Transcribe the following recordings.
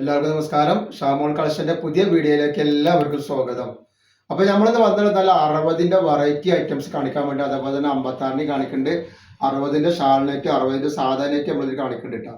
എല്ലാവർക്കും നമസ്കാരം. ഷാമോൾ കളക്ഷന്റെ പുതിയ വീഡിയോയിലേക്ക് എല്ലാവർക്കും സ്വാഗതം. അപ്പൊ നമ്മളിന്ന് വന്നിട്ട് നല്ല അറുപതിന്റെ വെറൈറ്റി ഐറ്റംസ് കാണിക്കാൻ വേണ്ടി അതേപോലെ തന്നെ അമ്പത്താറിന് കാണിക്കുന്നുണ്ട്. അറുപതിന്റെ ഷാൾനെറ്റ് അറുപതിന്റെ സാധാ നെറ്റ് കാണിക്കുന്നുണ്ട്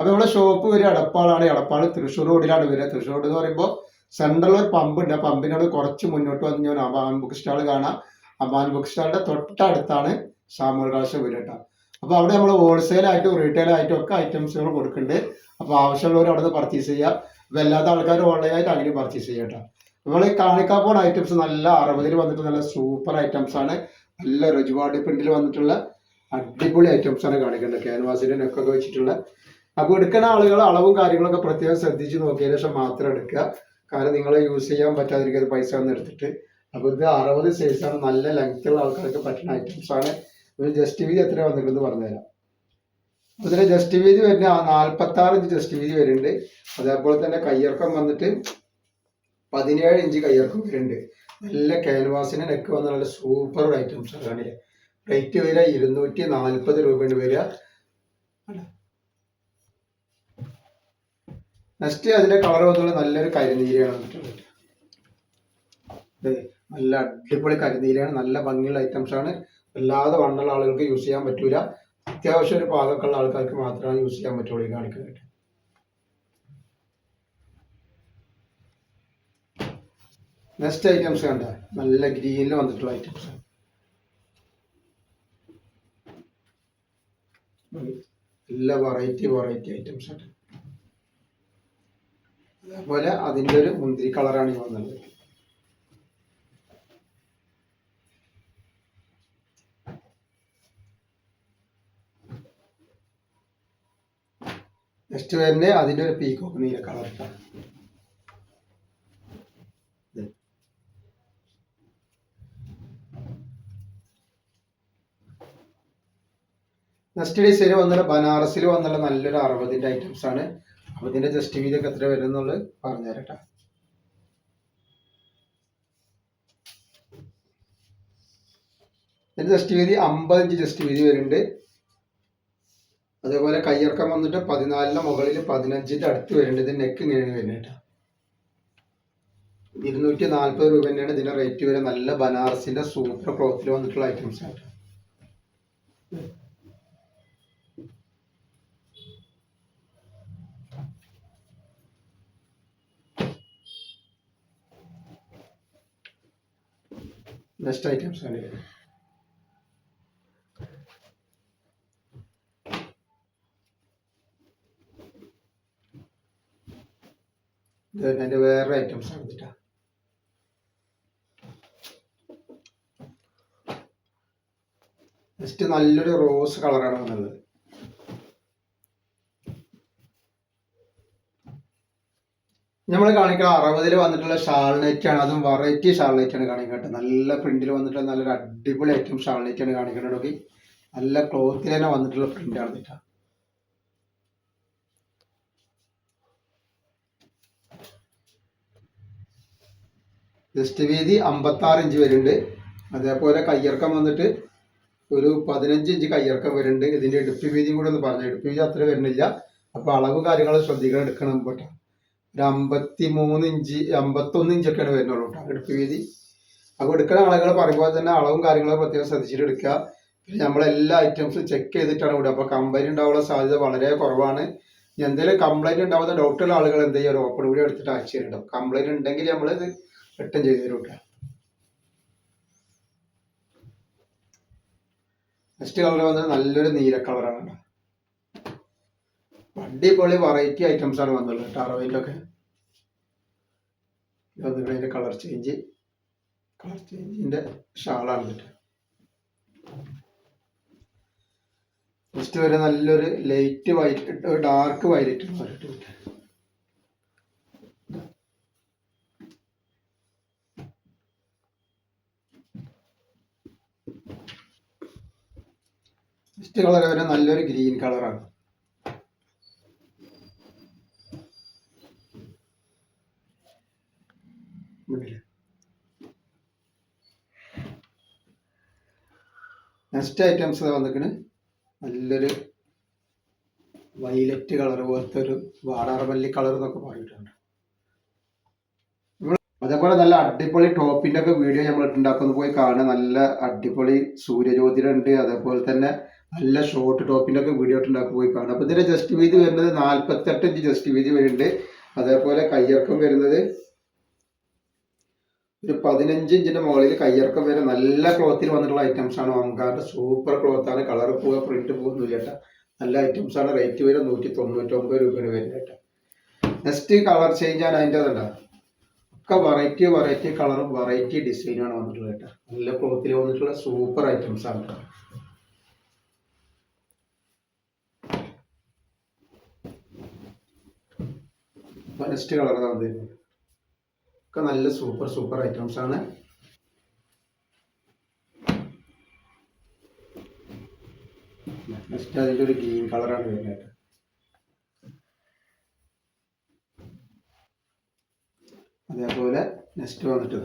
അപ്പൊ നമ്മുടെ ഷോപ്പ് ഒരു എടപ്പാളാണ്. എടപ്പാൾ തൃശ്ശൂർ റോഡിലാണ് വരിക. തൃശ്ശൂർ റോഡ് എന്ന് പറയുമ്പോൾ സെൻട്രലിൽ ഒരു പമ്പ് ഉണ്ട്. പമ്പിനോട് കുറച്ച് മുന്നോട്ട് വന്ന് ഞാൻ അമ്പാൻ ബുക്ക് സ്റ്റാൾ കാണാം. അമ്പാൻ ബുക്ക് സ്റ്റാളിന്റെ തൊട്ടടുത്താണ് ഷാമോൾ കളക്ഷൻ വരിക കേട്ടോ. അപ്പൊ അവിടെ നമ്മൾ ഹോൾസെയിൽ ആയിട്ടും റീറ്റെയിൽ ആയിട്ടും ഒക്കെ ഐറ്റംസുകൾ കൊടുക്കുന്നുണ്ട്. അപ്പൊ ആവശ്യമുള്ളവർ അവിടെ നിന്ന് പർച്ചേസ് ചെയ്യുക വല്ലാത്ത എല്ലാത്ത ആൾക്കാർ ഓൺലൈനായിട്ട് അങ്ങനെ പർച്ചേസ് ചെയ്യുക കേട്ടോ നമ്മൾ കാണിക്കാൻ ഐറ്റംസ് നല്ല അറുപതിൽ വന്നിട്ട് നല്ല സൂപ്പർ ഐറ്റംസ് ആണ്. നല്ല രുചിപാട് പ്രിന്റിൽ വന്നിട്ടുള്ള അടിപൊളി ഐറ്റംസ് ആണ് കാണിക്കേണ്ടത്. ക്യാൻവാസിന്റെ നെക്കൊക്കെ വെച്ചിട്ടുള്ള. അപ്പോൾ എടുക്കുന്ന ആളുകൾ അളവും കാര്യങ്ങളൊക്കെ പ്രത്യേകം ശ്രദ്ധിച്ച് നോക്കിയതിന് ശേഷം മാത്രം എടുക്കുക. കാരണം നിങ്ങൾ യൂസ് ചെയ്യാൻ പറ്റാതിരിക്കുന്ന പൈസ ഒന്ന് എടുത്തിട്ട്. അപ്പോൾ ഇത് അറുപത് സൈസ് ആണ്. നല്ല ലെങ്ത് ഉള്ള ആൾക്കാർക്ക് പറ്റുന്ന ഐറ്റംസ് ആണ്. ഇത് ജസ്റ്റ് വീതി എത്ര വന്നിട്ടുണ്ടെന്ന് പറഞ്ഞുതരാം. ഇതിന് ജസ്റ്റ് വീതി വരുന്ന നാൽപ്പത്തി ആറ് ഇഞ്ച് ജസ്റ്റ് വീതി വരുന്നുണ്ട്. അതേപോലെ തന്നെ കയ്യിറക്കം വന്നിട്ട് പതിനേഴ് ഇഞ്ച് കയ്യിറക്കം വരുന്നുണ്ട്. നല്ല ക്യാൻവാസിന് നെക്ക് വന്ന നല്ല സൂപ്പർ ഐറ്റംസ് ആണ് റേറ്റ് വരിക ഇരുന്നൂറ്റി നാൽപ്പത് രൂപയാണ് വരിക. നെക്സ്റ്റ് അതിന്റെ കളർ വന്നുള്ള നല്ലൊരു കരിനീരയാണ് നല്ല അടിപൊളി കരിനീരയാണ് നല്ല ഭംഗിയുള്ള ഐറ്റംസ് ആണ്. അല്ലാതെ വണ്ണുള്ള ആളുകൾക്ക് യൂസ് ചെയ്യാൻ പറ്റൂല. അത്യാവശ്യം ഒരു പാകമൊക്കെ ഉള്ള ആൾക്കാർക്ക് മാത്രമാണ് യൂസ് ചെയ്യാൻ പറ്റുള്ളൂ ഈ കാണിക്കുന്നത് നെക്സ്റ്റ് ഐറ്റംസ് കണ്ട? നല്ല ഗ്രീനിൽ വന്നിട്ടുള്ള ഐറ്റംസ് നല്ല വെറൈറ്റി വെറൈറ്റി ഐറ്റംസ് ആണ്. അതേപോലെ അതിന്റെ ഒരു മുന്തിരി കളറാണ് ഈ വന്നത്. നെക്സ്റ്റ് തന്നെ അതിന്റെ ഒരു പീക്കോക്ക് നീല കളർ നെക്സ്റ്റ് ഡിസൈൻ വന്നുള്ള ബനാറസിൽ വന്നുള്ള നല്ലൊരു അറുപതിന്റെ ഐറ്റംസ് ആണ്. അപ്പൊ ഇതിന്റെ ജസ്റ്റ് വീതി ഒക്കെ എത്ര വരും എന്നുള്ളത് പറഞ്ഞു തരട്ടെ ഇതിന്റെ ജസ്റ്റ് വീതി അമ്പത് ജസ്റ്റ് വീതി വരുന്നുണ്ട്. അതേപോലെ കയ്യിറക്കം വന്നിട്ട് പതിനാലിന് മുകളിൽ പതിനഞ്ചിന്റെ അടുത്ത് വരുന്നുണ്ട് ഇത് നെക്ക് ഇങ്ങനെയാണ് വരുന്നത് കേട്ടോ. ഇരുന്നൂറ്റി നാൽപ്പത് രൂപ തന്നെയാണ് ഇതിന്റെ റേറ്റ് വരെ നല്ല ബനാറസിന്റെ സൂപ്പർ ക്ലോത്തിൽ വന്നിട്ടുള്ള ഐറ്റംസ് ആണ് നെക്സ്റ്റ് ഐറ്റംസ് ആണ് അതിന്റെ വേറെ ഐറ്റംസ് ആണ് ജസ്റ്റ് നല്ലൊരു റോസ് കളറാണ് വന്നത്. നമ്മൾ കാണിക്കുന്ന അറുപതിൽ വന്നിട്ടുള്ള ഷാൾ നെറ്റ് ആണ്. അതും വെറൈറ്റി ഷാൾ നെറ്റ് ആണ് കാണിക്കട്ടെ നല്ല പ്രിന്റിൽ വന്നിട്ടുള്ള നല്ലൊരു അടിപൊളി ഐറ്റം ഷാൾ നെറ്റ് ആണ് കാണിക്കുന്നത് നല്ല ക്ലോത്തിൽ തന്നെ വന്നിട്ടുള്ള പ്രിന്റ് ആണ് കേട്ടോ ജസ്റ്റ് വീതി അമ്പത്താറ് ഇഞ്ച് വരുന്നുണ്ട്. അതേപോലെ കയ്യിറക്കം വന്നിട്ട് ഒരു പതിനഞ്ച് ഇഞ്ച് കയ്യിറക്കം വരുന്നുണ്ട്. ഇതിന്റെ ഇടുപ്പ് വീതിയും കൂടെ ഒന്ന് പറഞ്ഞു ഇടുപ്പ് വീതി അത്ര വരുന്നില്ല. അപ്പോൾ അളവ് കാര്യങ്ങൾ ശ്രദ്ധിക്കണം എടുക്കണം കേട്ടോ. ഒരു അമ്പത്തി മൂന്ന് ഇഞ്ച് അമ്പത്തൊന്ന് ഇഞ്ചൊക്കെയാണ് വരുന്നുള്ളൂ കേട്ടോ ഇടുപ്പ് വീതി. അപ്പോൾ എടുക്കുന്ന ആളുകൾ പറയുമ്പോൾ തന്നെ അളവും കാര്യങ്ങളും പ്രത്യേകം ശ്രദ്ധിച്ചിട്ട് എടുക്കുക. പിന്നെ നമ്മളെല്ലാ ഐറ്റംസും ചെക്ക് ചെയ്തിട്ടാണ് വിടുക. അപ്പോൾ കമ്പനി ഉണ്ടാവാനുള്ള സാധ്യത വളരെ കുറവാണ്. എന്തെങ്കിലും കംപ്ലൈന്റ് ഉണ്ടാവുന്ന ഡോക്ടറുള്ള ആളുകൾ എന്ത് ചെയ്യുക ഒരു ഓപ്പൺ കൂടി എടുത്തിട്ട് അയച്ചു തരുന്നുണ്ടാവും കംപ്ലൈന്റ് ഉണ്ടെങ്കിൽ നമ്മൾ ഇത് റിട്ടേൺ ചെയ്ത് തരും കേട്ടോ നെക്സ്റ്റ് കളർ വന്നത് നല്ലൊരു നീല കളറാണ് കേട്ടോ. അടിപൊളി വെറൈറ്റി ഐറ്റംസ് ആണ് അറവയിലൊക്കെ. ഇത് വന്നിട്ട് അതിന്റെ കളർ ചേഞ്ച് കളർ ചേഞ്ചിന്റെ ഷാളാണ് കേട്ടോ. നെക്സ്റ്റ് വരെ നല്ലൊരു ലൈറ്റ് വൈറ്റ് ഡാർക്ക് വയലറ്റ് വരട്ടെ നെക്സ്റ്റ് കളർ വരെ നല്ലൊരു ഗ്രീൻ കളറാണ് നെക്സ്റ്റ് ഐറ്റംസ് വന്നിക്കണ് നല്ലൊരു വൈലറ്റ് കളർ പോലത്തെ ഒരു വാടാറമല്ലി കളർ എന്നൊക്കെ പറഞ്ഞിട്ടുണ്ട്. അതേപോലെ നല്ല അടിപൊളി ടോപ്പിന്റെ ഒക്കെ വീഡിയോ നമ്മൾ ഉണ്ടാക്കുന്ന പോയി കാണുക. നല്ല അടിപൊളി സൂര്യജ്യോതിരുണ്ട്. അതേപോലെ തന്നെ നല്ല ഷോർട്ട് ടോപ്പിന്റെ ഒക്കെ വീഡിയോ ഉണ്ടാക്കി പോയി കാണാം. അപ്പൊ ഇതിന്റെ ജസ്റ്റ് വീതി വരുന്നത് നാല്പത്തെട്ട് ഇഞ്ച് ജസ്റ്റ് വീതി വരുന്നുണ്ട്. അതേപോലെ കയ്യിറക്കം വരുന്നത് ഒരു പതിനഞ്ച് ഇഞ്ചിന്റെ മുകളിൽ കയ്യിറക്കം വരെ നല്ല ക്ലോത്തിൽ വന്നിട്ടുള്ള ഐറ്റംസ് ആണ്. വാങ്ങാറ് സൂപ്പർ ക്ലോത്ത് ആണ്. കളർ പോവുക പ്രിന്റ് പോകുന്നില്ല കേട്ടോ. നല്ല ഐറ്റംസ് ആണ്. റേറ്റ് വരെ നൂറ്റി തൊണ്ണൂറ്റൊമ്പത് രൂപയാണ് വരുന്നത് കേട്ടോ. നെക്സ്റ്റ് കളർ ചേഞ്ച് ആണ് അതിന്റെ അതുണ്ടാ ഒക്കെ വെറൈറ്റി വെറൈറ്റി കളറും വെറൈറ്റി ഡിസൈനാണ് വന്നിട്ടുള്ളത് കേട്ടോ. നല്ല ക്ലോത്തിൽ വന്നിട്ടുള്ള സൂപ്പർ ഐറ്റംസ് ആണ് നെക്സ്റ്റ് കളർ വന്നിരുന്നത് ഒക്കെ നല്ല സൂപ്പർ സൂപ്പർ ഐറ്റംസ് ആണ്. നെക്സ്റ്റ് അതിന്റെ ഒരു ഗ്രീൻ കളറാണ് വരുന്നത് അതേപോലെ നെക്സ്റ്റ് വന്നിട്ട്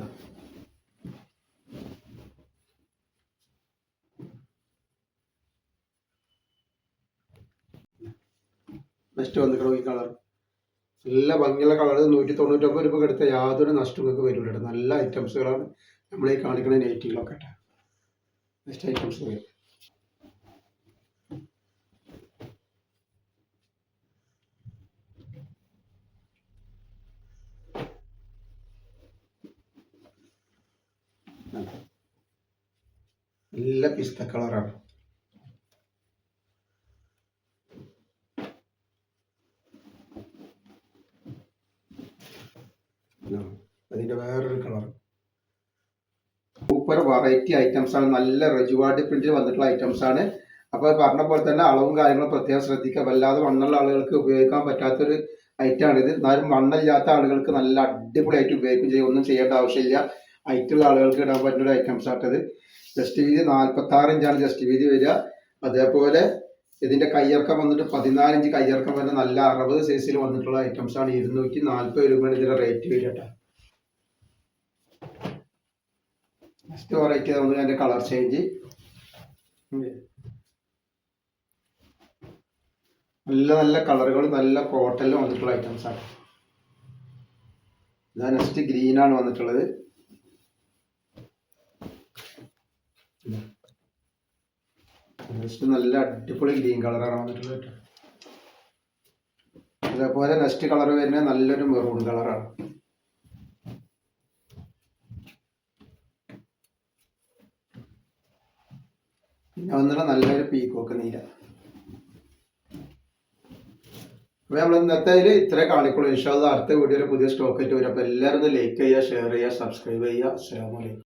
നെക്സ്റ്റ് വന്നിട്ടുള്ള ഈ കളർ. നല്ല ഭംഗിയുള്ള കളർ നൂറ്റി തൊണ്ണൂറ്റൊമ്പത് രൂപ എടുത്ത യാതൊരു നഷ്ടവും നിങ്ങൾക്ക് വരില്ല നല്ല ഐറ്റംസുകളാണ് നമ്മൾ ഈ കാണിക്കുന്ന നൈറ്റികളൊക്കെ നെക്സ്റ്റ് ഐറ്റംസ് നല്ല പിസ്ത കളറാണ് അതിന്റെ വേറൊരു കളർ സൂപ്പർ വെറൈറ്റി ഐറ്റംസ് ആണ്. നല്ല റെജുവാർഡ് പ്രിന്റിൽ വന്നിട്ടുള്ള ഐറ്റംസ് ആണ്. അപ്പോൾ പറഞ്ഞ പോലെ തന്നെ അളവും കാര്യങ്ങളും പ്രത്യേകം ശ്രദ്ധിക്കുക. വല്ലാതെ വണ്ണുള്ള ആളുകൾക്ക് ഉപയോഗിക്കാൻ പറ്റാത്തൊരു ഐറ്റം ആണ് ഇത്. എന്നാലും വണ്ണില്ലാത്ത ആളുകൾക്ക് നല്ല അടിപൊളിയായിട്ട് ഉപയോഗിക്കും ചെയ്യും. ഒന്നും ചെയ്യേണ്ട ആവശ്യമില്ല. ഹൈറ്റുള്ള ആളുകൾക്ക് ഇടാൻ പറ്റുന്ന ഒരു ഐറ്റംസ് ആട്ടത് ജസ്റ്റ് വീതി നാൽപ്പത്തി ആറ് ഇഞ്ചാണ് ജസ്റ്റ് വീതി വരിക. അതേപോലെ ഇതിന്റെ കയ്യിറക്കം വന്നിട്ട് പതിനാല് ഇഞ്ച് കയ്യിറക്കം വരുന്ന നല്ല അറുപത് സൈസിൽ വന്നിട്ടുള്ള ഐറ്റംസ് ആണ്. ഇരുന്നൂറ്റി നാൽപ്പത് രൂപയാണ് ഇതിന്റെ റേറ്റ് വരിക കേട്ടോ. വെറൈറ്റി നമുക്ക് അതിന്റെ കളർ ചേഞ്ച് നല്ല നല്ല കളറുകൾ നല്ല കോട്ടലും വന്നിട്ടുള്ള ഐറ്റംസ് ആണ്. ഇതാ നെക്സ്റ്റ് ഗ്രീൻ ആണ് വന്നിട്ടുള്ളത്. നെക്സ്റ്റ് നല്ല അടിപൊളി ഗ്രീൻ കളറാണ് വന്നിട്ടുള്ളത് അതേപോലെ നെക്സ്റ്റ് കളർ വരുന്നത് നല്ലൊരു മെറൂൺ കളറാണ് പിന്നെ വന്നിട്ട് നല്ലൊരു പീക്കോക്ക് നീര. അപ്പൊ നമ്മൾ ഇന്നത്തെ ഇത്ര ഇത്രേ കാണിക്കുള്ളൂ. ഇൻഷാല്ല അടുത്ത വീഡിയോയിൽ പുതിയ സ്റ്റോക്ക് ആയിട്ട് വരും. അപ്പൊ എല്ലാവരും ലൈക്ക് ചെയ്യുക ഷെയർ ചെയ്യുക സബ്സ്ക്രൈബ് ചെയ്യുക. അസ്സലാമലൈക്കും